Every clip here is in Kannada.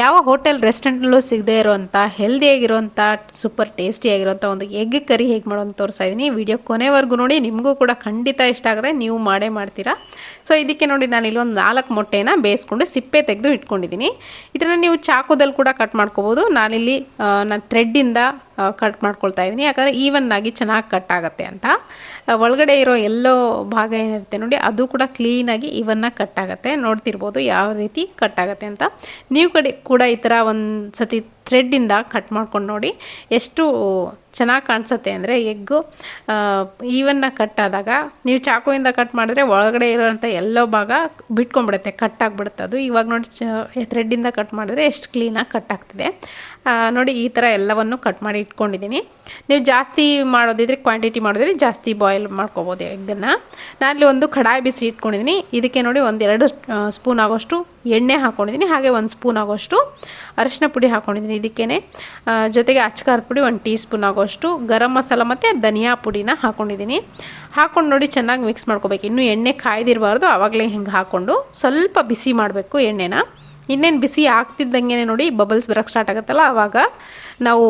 ಯಾವ ಹೋಟೆಲ್ ರೆಸ್ಟೋರೆಂಟ್ನಲ್ಲೂ ಸಿಗದೆ ಇರುವಂಥ ಹೆಲ್ದಿಯಾಗಿರುವಂಥ ಸೂಪರ್ ಟೇಸ್ಟಿಯಾಗಿರುವಂಥ ಒಂದು ಎಗ್ ಕರಿ ಹೇಗೆ ಮಾಡೋದು ತೋರಿಸ್ತಾ ಇದ್ದೀನಿ ವಿಡಿಯೋ ಕೊನೆವರೆಗೂ ನೋಡಿ, ನಿಮಗೂ ಕೂಡ ಖಂಡಿತ ಇಷ್ಟ ಆಗದೆ ನೀವು ಮಾಡೇ ಮಾಡ್ತೀರಾ. ಸೊ ಇದಕ್ಕೆ ನೋಡಿ ನಾನು ಇಲ್ಲಿ ಒಂದು ನಾಲ್ಕು ಮೊಟ್ಟೆನ ಬೇಯಿಸ್ಕೊಂಡು ಸಿಪ್ಪೆ ತೆಗೆದು ಇಟ್ಕೊಂಡಿದ್ದೀನಿ. ಇದನ್ನು ನೀವು ಚಾಕುದಲ್ಲಿ ಕೂಡ ಕಟ್ ಮಾಡ್ಕೋಬೋದು. ನಾನಿಲ್ಲಿ ನಾನು ಥ್ರೆಡ್ಡಿಂದ ಕಟ್ ಮಾಡ್ಕೊಳ್ತಾ ಇದ್ದೀನಿ. ಯಾಕಂದರೆ ಈವನ್ನಾಗಿ ಚೆನ್ನಾಗಿ ಕಟ್ ಆಗುತ್ತೆ ಅಂತ. ಒಳಗಡೆ ಇರೋ ಎಲ್ಲೋ ಭಾಗ ಏನಿರುತ್ತೆ ನೋಡಿ, ಅದು ಕೂಡ ಕ್ಲೀನಾಗಿ ಇವನ್ನ ಕಟ್ ಆಗುತ್ತೆ. ನೋಡ್ತಿರ್ಬೋದು ಯಾವ ರೀತಿ ಕಟ್ ಆಗುತ್ತೆ ಅಂತ. ನೀವು ಕಡೆ ಕೂಡ ಈ ಥರ ಒಂದು ಸತಿ ಥ್ರೆಡ್ಡಿಂದ ಕಟ್ ಮಾಡ್ಕೊಂಡು ನೋಡಿ ಎಷ್ಟು ಚೆನ್ನಾಗಿ ಕಾಣಿಸುತ್ತೆ ಅಂದರೆ ಎಗ್ಗು ಈವನ್ನ ಕಟ್ ಆದಾಗ, ನೀವು ಚಾಕುವಿಂದ ಕಟ್ ಮಾಡಿದ್ರೆ ಒಳಗಡೆ ಇರೋವಂಥ ಎಲ್ಲೋ ಭಾಗ ಬಿಟ್ಕೊಂಡ್ಬಿಡುತ್ತೆ ಕಟ್ ಆಗಿಬಿಡುತ್ತೆ ಅದು. ಇವಾಗ ನೋಡಿ, ಚ ಥ್ರೆಡ್ಡಿಂದ ಕಟ್ ಮಾಡಿದ್ರೆ ಎಷ್ಟು ಕ್ಲೀನಾಗಿ ಕಟ್ ಆಗ್ತಿದೆ. ನೋಡಿ ಈ ಥರ ಎಲ್ಲವನ್ನು ಕಟ್ ಮಾಡಿ ಇಟ್ಕೊಂಡಿದ್ದೀನಿ. ನೀವು ಜಾಸ್ತಿ ಮಾಡೋದಿದ್ರೆ ಕ್ವಾಂಟಿಟಿ ಮಾಡಿದ್ರೆ ಜಾಸ್ತಿ ಬಾಯ್ಲ್ ಮಾಡ್ಕೋಬೋದು ಎಗ್ಗನ್ನು. ನಾನಲ್ಲಿ ಒಂದು ಕಡಾಯಿ ಬಿಸಿ ಇಟ್ಕೊಂಡಿದ್ದೀನಿ. ಇದಕ್ಕೆ ನೋಡಿ ಒಂದೆರಡು ಸ್ಪೂನ್ ಆಗೋಷ್ಟು ಎಣ್ಣೆ ಹಾಕ್ಕೊಂಡಿದ್ದೀನಿ ಹಾಗೆ ಒಂದು ಸ್ಪೂನ್ ಆಗೋಷ್ಟು ಅರಿಶಿನ ಪುಡಿ ಹಾಕ್ಕೊಂಡಿದ್ದೀನಿ ಇದಕ್ಕೇ ಜೊತೆಗೆ ಅಚ್ಕಾರದ ಪುಡಿ ಒಂದು ಟೀ ಸ್ಪೂನ್ ಆಗೋಷ್ಟು. ಗರಂ ಮಸಾಲ ಮತ್ತು ಧನಿಯಾ ಪುಡಿನ ಹಾಕ್ಕೊಂಡಿದ್ದೀನಿ ಹಾಕ್ಕೊಂಡು ನೋಡಿ ಚೆನ್ನಾಗಿ ಮಿಕ್ಸ್ ಮಾಡ್ಕೋಬೇಕು. ಇನ್ನೂ ಎಣ್ಣೆ ಕಾಯ್ದಿರಬಾರ್ದು ಆವಾಗಲೇ ಹಿಂಗೆ ಹಾಕ್ಕೊಂಡು ಸ್ವಲ್ಪ ಬಿಸಿ ಮಾಡಬೇಕು ಎಣ್ಣೆನ. ಇನ್ನೇನು ಬಿಸಿ ಆಗ್ತಿದ್ದಂಗೆ ನೋಡಿ ಬಬಲ್ಸ್ ಬರೋಕ್ಕೆ ಸ್ಟಾರ್ಟ್ ಆಗುತ್ತಲ್ಲ ಆವಾಗ ನಾವು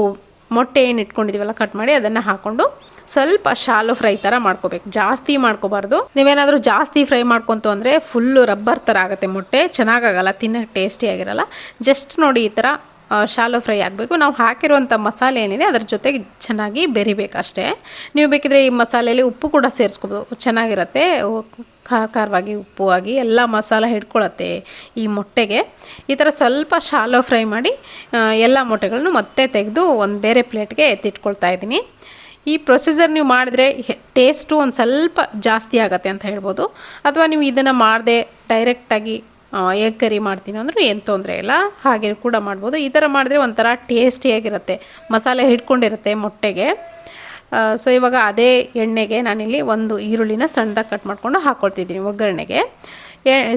ಮೊಟ್ಟೆ ಏನು ಇಟ್ಕೊಂಡಿದ್ದೀವಲ್ಲ ಕಟ್ ಮಾಡಿ ಅದನ್ನು ಹಾಕ್ಕೊಂಡು ಸ್ವಲ್ಪ ಶಾಲು ಫ್ರೈ ಥರ ಮಾಡ್ಕೋಬೇಕು. ಜಾಸ್ತಿ ಮಾಡ್ಕೋಬಾರ್ದು. ನೀವೇನಾದರೂ ಜಾಸ್ತಿ ಫ್ರೈ ಮಾಡ್ಕೊತು ಅಂದರೆ ಫುಲ್ಲು ರಬ್ಬರ್ ಥರ ಆಗುತ್ತೆ ಮೊಟ್ಟೆ. ಚೆನ್ನಾಗಾಗಲ್ಲ ತಿನ್ನೋಕ್ಕೆ ಟೇಸ್ಟಿ ಆಗಿರಲ್ಲ. ಜಸ್ಟ್ ನೋಡಿ ಈ ಥರ ಶಾಲೋ ಫ್ರೈ ಆಗಬೇಕು. ನಾವು ಹಾಕಿರುವಂಥ ಮಸಾಲೆ ಏನಿದೆ ಅದ್ರ ಜೊತೆಗೆ ಚೆನ್ನಾಗಿ ಬೆರಿಬೇಕಷ್ಟೇ. ನೀವು ಬೇಕಿದ್ರೆ ಈ ಮಸಾಲೆಯಲ್ಲಿ ಉಪ್ಪು ಕೂಡ ಸೇರಿಸ್ಕೋಬೋದು. ಚೆನ್ನಾಗಿರುತ್ತೆ. ಖಾರ ಖಾರವಾಗಿ ಉಪ್ಪು ಆಗಿ ಎಲ್ಲ ಮಸಾಲ ಹಿಡ್ಕೊಳತ್ತೆ ಈ ಮೊಟ್ಟೆಗೆ. ಈ ಥರ ಸ್ವಲ್ಪ ಶಾಲೋ ಫ್ರೈ ಮಾಡಿ ಎಲ್ಲ ಮೊಟ್ಟೆಗಳನ್ನು ಮತ್ತೆ ತೆಗೆದು ಒಂದು ಬೇರೆ ಪ್ಲೇಟ್ಗೆ ಎತ್ತಿಟ್ಕೊಳ್ತಾ ಇದ್ದೀನಿ. ಈ ಪ್ರೊಸೀಜರ್ ನೀವು ಮಾಡಿದ್ರೆ ಟೇಸ್ಟು ಒಂದು ಸ್ವಲ್ಪ ಜಾಸ್ತಿ ಆಗುತ್ತೆ ಅಂತ ಹೇಳ್ಬೋದು. ಅಥವಾ ನೀವು ಇದನ್ನು ಮಾಡದೆ ಡೈರೆಕ್ಟಾಗಿ ಎಗ್ ಕರಿ ಮಾಡ್ತೀನಿ ಅಂದರೂ ಏನು ತೊಂದರೆ ಇಲ್ಲ. ಹಾಗೆ ಕೂಡ ಮಾಡ್ಬೋದು. ಈ ಥರ ಮಾಡಿದ್ರೆ ಒಂಥರ ಟೇಸ್ಟಿಯಾಗಿರುತ್ತೆ ಮಸಾಲೆ ಹಿಡ್ಕೊಂಡಿರುತ್ತೆ ಮೊಟ್ಟೆಗೆ. ಸೊ ಇವಾಗ ಅದೇ ಎಣ್ಣೆಗೆ ನಾನಿಲ್ಲಿ ಒಂದು ಈರುಳ್ಳಿನ ಸಣ್ಣದಾಗಿ ಕಟ್ ಮಾಡ್ಕೊಂಡು ಹಾಕ್ಕೊಳ್ತಿದ್ದೀನಿ ಒಗ್ಗರಣೆಗೆ.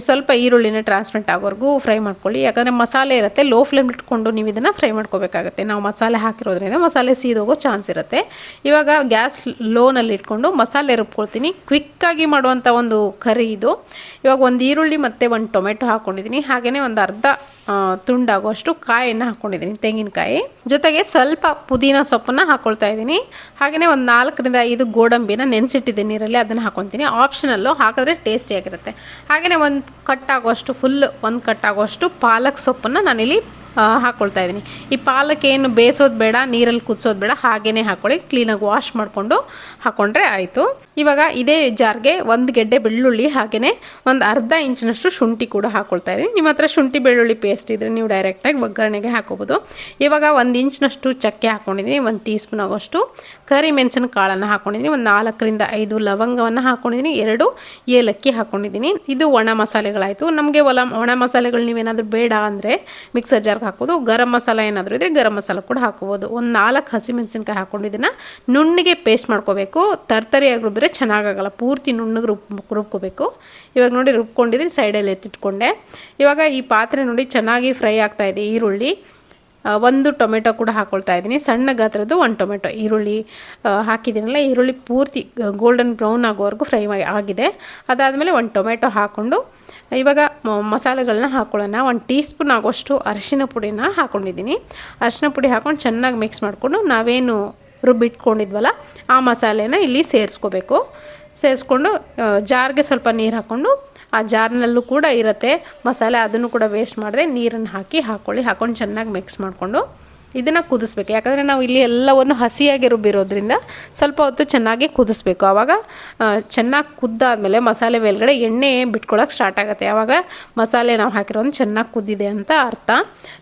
ಸ್ವಲ್ಪ ಈರುಳ್ಳಿನ ಟ್ರಾನ್ಸ್ಪ್ರೆಂಟ್ ಆಗೋವರೆಗೂ ಫ್ರೈ ಮಾಡ್ಕೊಳ್ಳಿ. ಯಾಕಂದರೆ ಮಸಾಲೆ ಇರುತ್ತೆ ಲೋ ಫ್ಲೇಮ್ ಇಟ್ಕೊಂಡು ನೀವು ಇದನ್ನು ಫ್ರೈ ಮಾಡ್ಕೋಬೇಕಾಗುತ್ತೆ. ನಾವು ಮಸಾಲೆ ಹಾಕಿರೋದ್ರಿಂದ ಮಸಾಲೆ ಸೀದೋಗೋ ಚಾನ್ಸ್ ಇರುತ್ತೆ. ಇವಾಗ ಗ್ಯಾಸ್ ಲೋನಲ್ಲಿ ಇಟ್ಕೊಂಡು ಮಸಾಲೆ ರುಬ್ಕೊಳ್ತೀನಿ. ಕ್ವಿಕ್ಕಾಗಿ ಮಾಡುವಂಥ ಒಂದು ಕರಿ ಇದು. ಇವಾಗ ಒಂದು ಈರುಳ್ಳಿ ಮತ್ತು ಒಂದು ಟೊಮೆಟೊ ಹಾಕ್ಕೊಂಡಿದ್ದೀನಿ ಹಾಗೆಯೇ ಒಂದು ಅರ್ಧ ತುಂಡಾಗುವಷ್ಟು ಕಾಯನ್ನು ಹಾಕ್ಕೊಂಡಿದ್ದೀನಿ ತೆಂಗಿನಕಾಯಿ. ಜೊತೆಗೆ ಸ್ವಲ್ಪ ಪುದೀನ ಸೊಪ್ಪನ್ನು ಹಾಕ್ಕೊಳ್ತಾ ಇದ್ದೀನಿ. ಹಾಗೆಯೇ ಒಂದು ನಾಲ್ಕರಿಂದ ಐದು ಗೋಡಂಬಿನ ನೆನೆಸಿಟ್ಟಿದ್ದೀನಿ, ನೀರಲ್ಲಿ ಅದನ್ನು ಹಾಕ್ಕೊತೀನಿ ಆಪ್ಷನಲ್ಲು ಹಾಕಿದ್ರೆ ಟೇಸ್ಟಿಯಾಗಿರುತ್ತೆ ಹಾಗೆಯೇ ಒಂದು ಕಟ್ಟಾಗುವಷ್ಟು ಫುಲ್ ಒಂದು ಕಟ್ಟಾಗುವಷ್ಟು ಪಾಲಕ್ ಸೊಪ್ಪನ್ನು ನಾನಿಲ್ಲಿ ಹಾಕ್ಕೊಳ್ತಾ ಇದ್ದೀನಿ. ಈ ಪಾಲಕ್ ಏನು ಬೇಯಿಸೋದು ಬೇಡ, ನೀರಲ್ಲಿ ಕುದಿಸೋದು ಬೇಡ ಹಾಗೇ ಹಾಕ್ಕೊಳ್ಳಿ ಕ್ಲೀನಾಗಿ ವಾಶ್ ಮಾಡಿಕೊಂಡು ಹಾಕ್ಕೊಂಡ್ರೆ ಆಯಿತು. ಇವಾಗ ಇದೇ ಜಾರ್ಗೆ ಒಂದು ಗೆಡ್ಡೆ ಬೆಳ್ಳುಳ್ಳಿ ಹಾಗೆಯೇ ಒಂದು ಅರ್ಧ ಇಂಚಿನಷ್ಟು ಶುಂಠಿ ಕೂಡ ಹಾಕ್ಕೊಳ್ತಾ ಇದ್ದೀನಿ. ನಿಮ್ಮ ಹತ್ರ ಶುಂಠಿ ಬೆಳ್ಳುಳ್ಳಿ ಪೇಸ್ಟ್ ಇದ್ದರೆ ನೀವು ಡೈರೆಕ್ಟಾಗಿ ಒಗ್ಗರಣೆಗೆ ಹಾಕೋಬೋದು. ಇವಾಗ ಒಂದು ಇಂಚಿನಷ್ಟು ಚಕ್ಕೆ ಹಾಕ್ಕೊಂಡಿದ್ದೀನಿ ಒಂದು ಟೀ ಸ್ಪೂನ್ ಆಗೋಷ್ಟು. ಕರಿ ಮೆಣಸಿನ ಕಾಳನ್ನು ಹಾಕ್ಕೊಂಡಿದ್ದೀನಿ ಒಂದು ನಾಲ್ಕರಿಂದ ಐದು ಲವಂಗವನ್ನು ಹಾಕ್ಕೊಂಡಿದ್ದೀನಿ ಎರಡು ಏಲಕ್ಕಿ ಹಾಕ್ಕೊಂಡಿದ್ದೀನಿ ಇದು ಒಣ ಮಸಾಲೆಗಳಾಯಿತು. ನಮಗೆ ಒಲ, ಒಣ ಮಸಾಲೆಗಳು ನೀವೇನಾದರೂ ಬೇಡ ಅಂದರೆ ಮಿಕ್ಸರ್ ಜಾರ್ಗೆ ಹಾಕೋದು. ಗರಂ ಮಸಾಲ ಏನಾದರೂ ಇದ್ದರೆ ಗರಂ ಮಸಾಲ ಕೂಡ ಹಾಕೋಬೋದು. ಒಂದು ನಾಲ್ಕು ಹಸಿಮೆಣಸಿನ್ಕಾಯಿ ಹಾಕ್ಕೊಂಡಿದ್ದನ್ನು ನುಣ್ಣಿಗೆ ಪೇಸ್ಟ್ ಮಾಡ್ಕೋಬೇಕು. ತರ್ತರಿಯಾಗಿ ರುಬ್ಬಿದ್ರೆ ಚೆನ್ನಾಗಾಗಲ್ಲ. ಪೂರ್ತಿ ನುಣ್ಣಗೆ ರುಬ್ ರುಬ್ಕೋಬೇಕು. ಇವಾಗ ನೋಡಿ ರುಬ್ಕೊಂಡಿದ್ದೀನಿ ಸೈಡಲ್ಲಿ ಎತ್ತಿಟ್ಕೊಂಡೆ. ಇವಾಗ ಈ ಪಾತ್ರೆ ನೋಡಿ ಚೆನ್ನಾಗಿ ಫ್ರೈ ಆಗ್ತಾ ಇದೆ ಈರುಳ್ಳಿ. ಒಂದು ಟೊಮೆಟೊ ಕೂಡ ಹಾಕ್ಕೊಳ್ತಾ ಇದ್ದೀನಿ. ಸಣ್ಣ ಗಾತ್ರದ್ದು ಒಂದು ಟೊಮೆಟೊ. ಈರುಳ್ಳಿ ಹಾಕಿದ್ದೀನಲ್ಲ, ಈರುಳ್ಳಿ ಪೂರ್ತಿ ಗೋಲ್ಡನ್ ಬ್ರೌನ್ ಆಗೋವರೆಗೂ ಫ್ರೈ ಆಗಿದೆ. ಅದಾದಮೇಲೆ ಒಂದು ಟೊಮೆಟೊ ಹಾಕ್ಕೊಂಡು ಇವಾಗ ಮಸಾಲೆಗಳನ್ನ ಹಾಕ್ಕೊಳ್ಳೋಣ ಒಂದು ಟೀ ಸ್ಪೂನ್ ಆಗೋಷ್ಟು ಅರಿಶಿನ ಪುಡಿನ ಹಾಕ್ಕೊಂಡಿದ್ದೀನಿ ಅರಿಶಿನ ಪುಡಿ ಹಾಕ್ಕೊಂಡು ಚೆನ್ನಾಗಿ ಮಿಕ್ಸ್ ಮಾಡಿಕೊಂಡು ನಾವೇನು ರುಬ್ಬಿಟ್ಕೊಂಡಿದ್ವಲ್ಲ, ಆ ಮಸಾಲೆನ ಇಲ್ಲಿ ಸೇರಿಸ್ಕೋಬೇಕು. ಸೇರಿಸ್ಕೊಂಡು ಜಾರ್ಗೆ ಸ್ವಲ್ಪ ನೀರು ಹಾಕ್ಕೊಂಡು ಆ ಜಾರ್ನಲ್ಲೂ ಕೂಡ ಇರುತ್ತೆ ಮಸಾಲೆ, ಅದನ್ನು ಕೂಡ ವೇಸ್ಟ್ ಮಾಡದೆ ನೀರನ್ನು ಹಾಕಿ ಹಾಕ್ಕೊಳ್ಳಿ ಹಾಕ್ಕೊಂಡು ಚೆನ್ನಾಗಿ ಮಿಕ್ಸ್ ಮಾಡಿಕೊಂಡು. ಇದನ್ನು ಕುದಿಸ್ಬೇಕು. ಯಾಕಂದರೆ ನಾವು ಇಲ್ಲಿ ಎಲ್ಲವನ್ನು ಹಸಿಯಾಗಿ ರುಬ್ಬಿರೋದ್ರಿಂದ ಸ್ವಲ್ಪ ಹೊತ್ತು ಚೆನ್ನಾಗಿ ಕುದಿಸ್ಬೇಕು. ಆವಾಗ ಚೆನ್ನಾಗಿ ಕುದ್ದಾದಮೇಲೆ ಮಸಾಲೆ ಮೇಲ್ಗಡೆ ಎಣ್ಣೆ ಬಿಟ್ಕೊಳ್ಳೋಕೆ ಸ್ಟಾರ್ಟ್ ಆಗುತ್ತೆ. ಆವಾಗ ಮಸಾಲೆ ನಾವು ಹಾಕಿರೋದು ಚೆನ್ನಾಗಿ ಕುದ್ದಿದೆ ಅಂತ ಅರ್ಥ.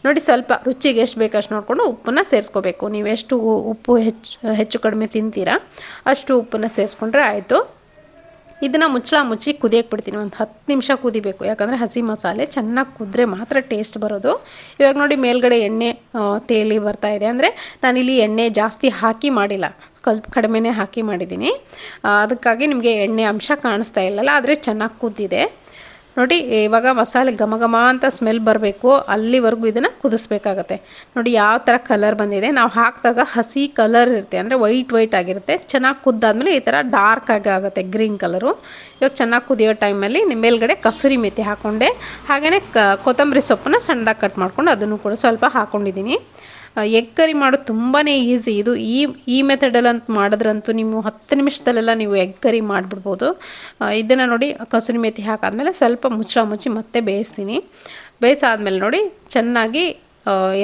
ನೋಡಿ, ಸ್ವಲ್ಪ ರುಚಿಗೆ ಎಷ್ಟು ಬೇಕು ಅಷ್ಟು ನೋಡಿಕೊಂಡು ಉಪ್ಪನ್ನು ಸೇರಿಸ್ಕೋಬೇಕು. ನೀವು ಎಷ್ಟು ಉಪ್ಪು ಹೆಚ್ಚು ಹೆಚ್ಚು ಕಡಿಮೆ ತಿಂತೀರಾ ಅಷ್ಟು ಉಪ್ಪನ್ನು ಸೇರಿಸ್ಕೊಂಡ್ರೆ ಆಯಿತು. ಇದನ್ನು ಮುಚ್ಚಳ ಮುಚ್ಚಿ ಕುದಿಯಕ್ಕೆ ಬಿಡ್ತೀನಿ. ಒಂದು ಹತ್ತು ನಿಮಿಷ ಕುದಿಬೇಕು. ಯಾಕಂದರೆ ಹಸಿ ಮಸಾಲೆ ಚೆನ್ನಾಗಿ ಕುದ್ರೆ ಮಾತ್ರ ಟೇಸ್ಟ್ ಬರೋದು. ಇವಾಗ ನೋಡಿ ಮೇಲ್ಗಡೆ ಎಣ್ಣೆ ತೇಲಿ ಬರ್ತಾ ಇದೆ. ಅಂದರೆ ನಾನಿಲ್ಲಿ ಎಣ್ಣೆ ಜಾಸ್ತಿ ಹಾಕಿ ಮಾಡಿಲ್ಲ. ಕಡಿಮೆನೇ ಹಾಕಿ ಮಾಡಿದ್ದೀನಿ ಅದಕ್ಕಾಗಿ ನಿಮಗೆ ಎಣ್ಣೆ ಅಂಶ ಕಾಣಿಸ್ತಾ ಇಲ್ಲಲ್ಲ, ಆದರೆ ಚೆನ್ನಾಗಿ ಕುದ್ದಿದೆ. ನೋಡಿ, ಇವಾಗ ಮಸಾಲೆ ಘಮ ಘಮ ಅಂತ ಸ್ಮೆಲ್ ಬರಬೇಕು, ಅಲ್ಲಿವರೆಗೂ ಇದನ್ನು ಕುದಿಸ್ಬೇಕಾಗತ್ತೆ. ನೋಡಿ, ಯಾವ ಥರ ಕಲರ್ ಬಂದಿದೆ. ನಾವು ಹಾಕಿದಾಗ ಹಸಿ ಕಲರ್ ಇರುತ್ತೆ, ಅಂದರೆ ವೈಟ್ ವೈಟ್ ಆಗಿರುತ್ತೆ. ಚೆನ್ನಾಗಿ ಕುದ್ದಾದ್ಮೇಲೆ ಈ ಥರ ಡಾರ್ಕ್ ಆಗಿ ಆಗುತ್ತೆ ಗ್ರೀನ್ ಕಲರು ಇವಾಗ ಚೆನ್ನಾಗಿ ಕುದಿಯೋ ಟೈಮಲ್ಲಿ ಮೇಲ್ಗಡೆ ಕಸೂರಿ ಮೆಥಿ ಹಾಕ್ಕೊಂಡೆ ಹಾಗೆಯೇ ಕೊತ್ತಂಬರಿ ಸೊಪ್ಪನ್ನ ಸಣ್ಣದಾಗಿ ಕಟ್ ಮಾಡ್ಕೊಂಡು ಅದನ್ನು ಕೂಡ ಸ್ವಲ್ಪ ಹಾಕ್ಕೊಂಡಿದ್ದೀನಿ ಎಗ್ ಕರಿ ಮಾಡೋದು ತುಂಬಾ ಈಸಿ ಇದು ಈ ಈ ಮೆಥಡಲ್ಲಂತ ಮಾಡಿದ್ರಂತೂ ನೀವು ಹತ್ತು ನಿಮಿಷದಲ್ಲೆಲ್ಲ ನೀವು ಎಗ್ ಕರಿ ಮಾಡಿಬಿಡ್ಬೋದು ಇದನ್ನು ನೋಡಿ ಕಸೂರಿ ಮೇಥಿ ಹಾಕಾದ್ಮೇಲೆ ಸ್ವಲ್ಪ ಮುಚ್ಚ ಮುಚ್ಚಿ ಮತ್ತೆ ಬೇಯಿಸ್ತೀನಿ. ಬೇಯಿಸಾದ್ಮೇಲೆ ನೋಡಿ ಚೆನ್ನಾಗಿ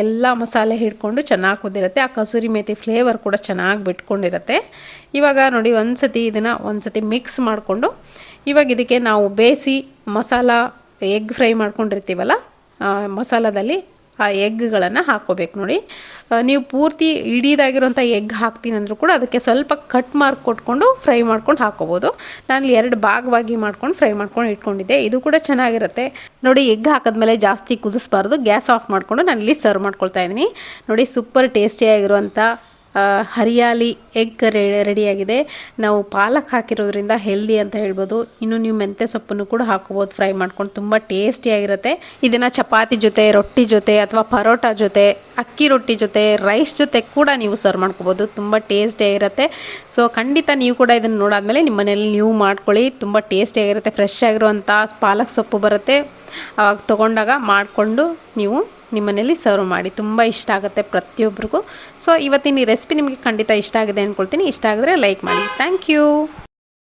ಎಲ್ಲ ಮಸಾಲೆ ಹಿಡ್ಕೊಂಡು ಚೆನ್ನಾಗಿ ಕುದ್ದಿರುತ್ತೆ ಆ ಕಸೂರಿ ಮೇಥಿ ಫ್ಲೇವರ್ ಕೂಡ ಚೆನ್ನಾಗಿ ಬಿಟ್ಕೊಂಡಿರುತ್ತೆ. ಇವಾಗ ನೋಡಿ ಒಂದು ಸತಿ ಇದನ್ನು ಒಂದು ಸತಿ ಮಿಕ್ಸ್ ಮಾಡಿಕೊಂಡು ಇವಾಗ ಇದಕ್ಕೆ ನಾವು ಬೇಯಿಸಿ ಮಸಾಲ, ಎಗ್ ಫ್ರೈ ಮಾಡ್ಕೊಂಡಿರ್ತೀವಲ್ಲ ಮಸಾಲದಲ್ಲಿ ಆ ಎಗ್ಗಳನ್ನು ಹಾಕ್ಕೋಬೇಕು ನೋಡಿ. ನೀವು ಪೂರ್ತಿ ಇಡೀದಾಗಿರೋಂಥ ಎಗ್ ಹಾಕ್ತೀನಿ ಅಂದರೂ ಕೂಡ ಅದಕ್ಕೆ ಸ್ವಲ್ಪ ಕಟ್ ಮಾರ್ಕ್ ಕೊಟ್ಕೊಂಡು ಫ್ರೈ ಮಾಡ್ಕೊಂಡು ಹಾಕೋಬೋದು. ನಾನು ಎರಡು ಭಾಗವಾಗಿ ಮಾಡ್ಕೊಂಡು ಫ್ರೈ ಮಾಡ್ಕೊಂಡು ಇಟ್ಕೊಂಡಿದ್ದೆ. ಇದು ಕೂಡ ಚೆನ್ನಾಗಿರುತ್ತೆ. ನೋಡಿ, ಎಗ್ ಹಾಕಿದ್ಮೇಲೆ ಜಾಸ್ತಿ ಕುದಿಸ್ಬಾರ್ದು. ಗ್ಯಾಸ್ ಆಫ್ ಮಾಡಿಕೊಂಡು ನಾನು ಇಲ್ಲಿ ಸರ್ವ್ ಮಾಡ್ಕೊಳ್ತಾ ಇದ್ದೀನಿ. ನೋಡಿ ಸೂಪರ್ ಟೇಸ್ಟಿಯಾಗಿರುವಂಥ ಹರಿಯಾಲಿ ಎಗ್ ರೆಡಿಯಾಗಿದೆ ನಾವು ಪಾಲಕ್ ಹಾಕಿರೋದ್ರಿಂದ ಹೆಲ್ದಿ ಅಂತ ಹೇಳ್ಬೋದು. ಇನ್ನು ನೀವು ಮೆಂತ್ಯ ಸೊಪ್ಪನ್ನು ಕೂಡ ಹಾಕೋಬೋದು. ಫ್ರೈ ಮಾಡ್ಕೊಂಡು ತುಂಬ ಟೇಸ್ಟಿಯಾಗಿರುತ್ತೆ ಇದನ್ನು ಚಪಾತಿ ಜೊತೆ, ರೊಟ್ಟಿ ಜೊತೆ ಅಥವಾ ಪರೋಟ ಜೊತೆ, ಅಕ್ಕಿ ರೊಟ್ಟಿ ಜೊತೆ ರೈಸ್ ಜೊತೆ ಕೂಡ ನೀವು ಸರ್ವ್ ಮಾಡ್ಕೋಬೋದು. ತುಂಬ ಟೇಸ್ಟಿಯಾಗಿರುತ್ತೆ ಸೊ ಖಂಡಿತ ನೀವು ಕೂಡ ಇದನ್ನು ನೋಡಾದಮೇಲೆ ನಿಮ್ಮ ಮನೇಲಿ ನೀವು ಮಾಡ್ಕೊಳ್ಳಿ. ತುಂಬ ಟೇಸ್ಟಿಯಾಗಿರುತ್ತೆ ಫ್ರೆಶ್ ಆಗಿರುವಂಥ ಪಾಲಕ್ ಸೊಪ್ಪು ಬರುತ್ತೆ. ಅವಾಗ ತೊಗೊಂಡಾಗ ಮಾಡಿಕೊಂಡು ನೀವು ನಿಮ್ಮನೇಲಿ ಸರ್ವ್ ಮಾಡಿ. ತುಂಬ ಇಷ್ಟ ಆಗುತ್ತೆ ಪ್ರತಿಯೊಬ್ಬರಿಗೂ ಸೊ ಇವತ್ತಿನ ಈ ರೆಸಿಪಿ ನಿಮಗೆ ಖಂಡಿತ ಇಷ್ಟ ಆಗಿದೆ ಅಂದ್ಕೊಳ್ತೀನಿ ಇಷ್ಟ ಆಗಿದ್ರೆ ಲೈಕ್ ಮಾಡಿ. Thank you